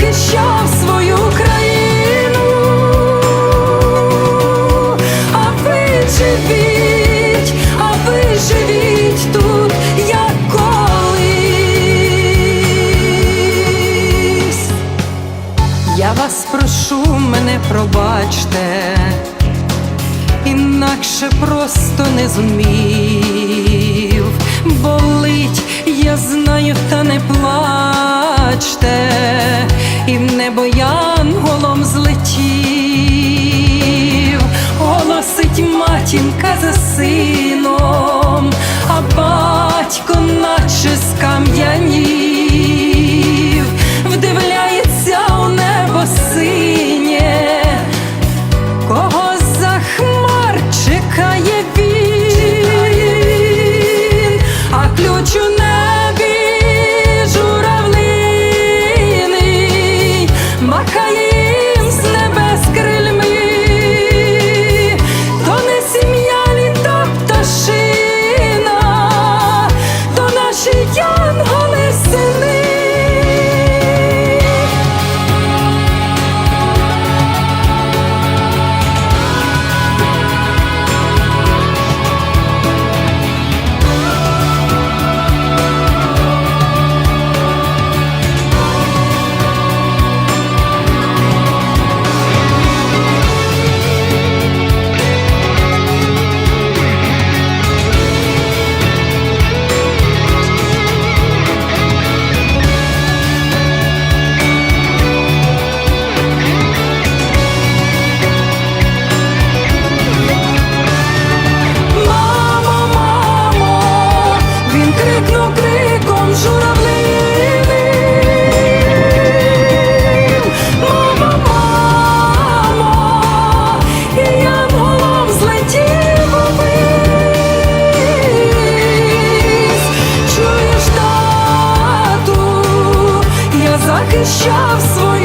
Захищав свою країну, а ви живіть, а ви тут, як. Я вас прошу, мене пробачте, інакше просто не зумів. Болить, я знаю, та не плачте, захищав свою